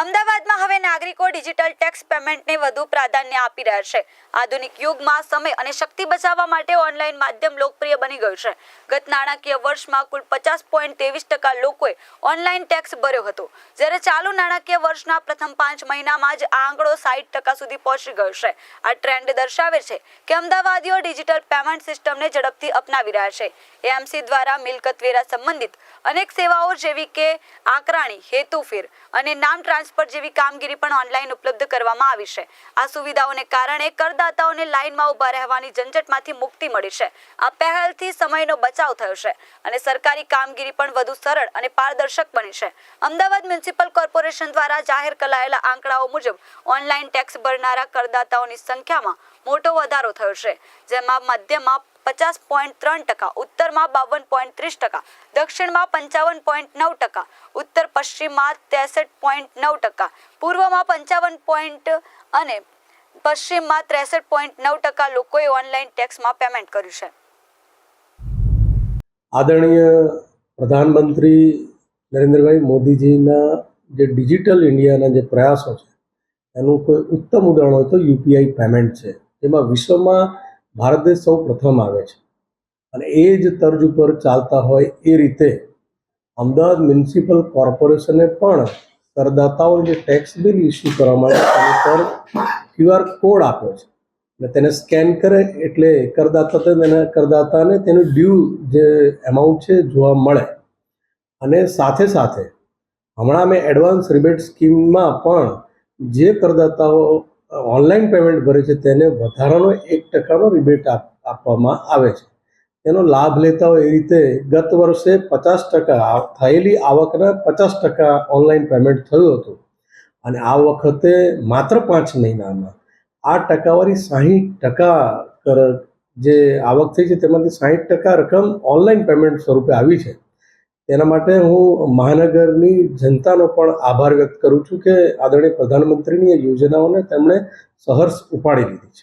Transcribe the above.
અમદાવાદમાં હવે નાગરિકો ડિજિટલ ટેક્સ પેમેન્ટને વધુ પ્રાધાન્ય આપી રહ્યા છે. આધુનિક યુગમાં સમય અને શક્તિ બચાવવા માટે ઓનલાઈન માધ્યમ લોકપ્રિય બની ગયું છે. ગત નાણાકીય વર્ષમાં કુલ પચાસ પોઈન્ટ ત્રેવીસ ટકા લોકોએ ઓનલાઈન ટેક્સ ભર્યો હતો. જ્યારે ચાલુ નાણાકીય વર્ષના પ્રથમ પાંચ મહિનામાં જ આ આંકડો સાઠ ટકા સુધી પહોંચી ગયો છે. આ ટ્રેન્ડ દર્શાવે છે કે અમદાવાદીઓ ડિજિટલ પેમેન્ટ સિસ્ટમને ઝડપથી અપનાવી રહ્યા છે. એએમસી દ્વારા મિલકત વેરા સંબંધિત અનેક સેવાઓ જેવી કે આકરાણી, હેતુફેર અને નામ ટ્રાન્સફર જેવી કામગીરી પણ ઓનલાઈન ઉપલબ્ધ કરવામાં આવી છે. આ સુવિધાઓને કારણે કરદાતાઓને લાઇનમાં ઊભા રહેવાની ઝંઝટમાંથી મુક્તિ મળી છે. આ પહેલથી સમયનો બચાવ થયો છે અને સરકારી કામગીરી પણ વધુ સરળ અને પારદર્શક બની છે. અમદાવાદ મ્યુનિસિપલ કોર્પોરેશન દ્વારા જાહેર કરાયેલા આંકડાઓ મુજબ ઓનલાઈન ટેક્સ ભરનારા કરદાતાઓની સંખ્યામાં મોટો વધારો થયો છે, જેમાં મધ્યમાં પચાસ પોઈન્ટ ત્રણ ટકા, ઉત્તરમાં બાવન પોઈન્ટ ત્રીસ ટકા, દક્ષિણમાં પંચાવન પોઈન્ટ નવ ટકા ઉત્તર પશ્ચિમમાં ત્રેસઠ પોઈન્ટ નવ ટકા, પૂર્વમાં પંચાવન પોઈન્ટ અને પશ્ચિમમાં ત્રેસઠ પોઈન્ટ નવ ટકા લોકોએ ઓનલાઈન ટેક્સમાં પેમેન્ટ કર્યું છે. આદરણીય પ્રધાનમંત્રી નરેન્દ્રભાઈ મોદીજીના જે ડિજિટલ ઇન્ડિયાના જે પ્રયાસો છે, એનું કોઈ ઉત્તમ ઉદાહરણ હોય તો યુપીઆઈ પેમેન્ટ છે. જેમાં વિશ્વમાં ભારત દેશ સૌ પ્રથમ આવે છે. અને એ જ તર્જ ઉપર ચાલતા હોય એ રીતે અમદાવાદ મ્યુનિસિપલ કોર્પોરેશને પણ કરદાતાઓ જે ટેક્સ બિલ ઇસ્યુ કરવા માટે તેની પર ક્યુઆર કોડ આપ્યો છે. અને તેને સ્કેન કરે એટલે કરદાતા તેના કરદાતાને તેનું ડ્યુ જે એમાઉન્ટ છે જોવા મળે. અને સાથે સાથે હમણાં મેં એડવાન્સ રિબેટ સ્કીમમાં પણ જે કરદાતાઓ ઓનલાઈન પેમેન્ટ ભરે છે, તેને વધારાનો એક ટકાનો રિબેટ આપવામાં આવે છે. તેનો લાભ લેતા હોય એ રીતે ગત વર્ષે પચાસ ટકા થયેલી આવકના પચાસ ટકા ઓનલાઈન પેમેન્ટ થયું હતું. અને આ વખતે માત્ર પાંચ મહિનામાં આ ટકાવારી સાહીઠ ટકા કર, જે આવક થઈ છે, તેમાંથી સાહીઠ ટકા રકમ ઓનલાઈન પેમેન્ટ સ્વરૂપે આવી છે. તેના માટે હું મહાનગરની જનતાનો પણ આભાર વ્યક્ત કરું છું કે આદરણીય પ્રધાનમંત્રીની એ યોજનાઓને તેમણે સહર્ષ ઉપાડી લીધી છે.